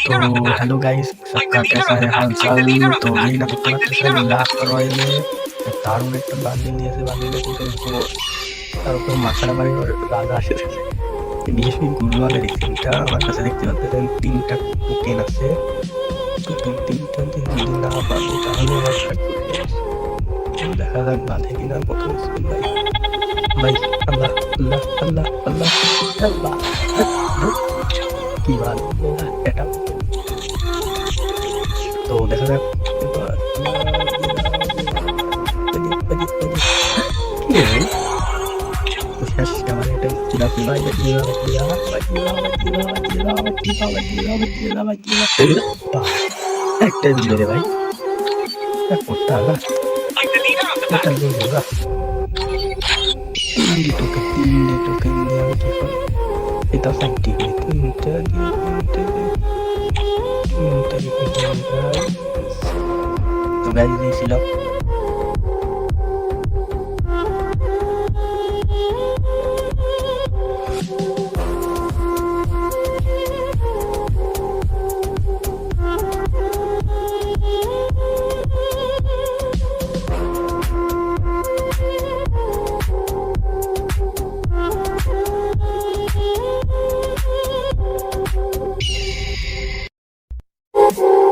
तो hello guys सबका कैसा है हाल चाल तो यही ना पता कैसा লাস্ট রয়েলে দারুণ একটা বান্ডিল নিয়েছে বান্ডিলে কিন্তু তার উপর মাথাটা বাড়ি রাজা আসে ডিএসপি গুরুয়ালের সিমটা আমার কাছে দেখতে পাচ্ছেন তিনটা টোকেন আছে তো তিন তিনটা যদি না পাবো তাহলে আমার থাকবে দেখা যাক বাঁধে কিনা প্রথম স্কুল ভাই ভাই আল্লাহ আল্লাহ আল্লাহ আল্লাহ আল্লাহ কি ভালো চিরা চিরা চিরা চিরা একটা দিলে রে ভাই করতে হবে একটা দিলে রে তিনটে টোকেন তিনটে টোকেন দিয়ে আমি কি করবো এটা সাইডটি করে তিনটা দিয়ে তিনটে তো গাইজ এই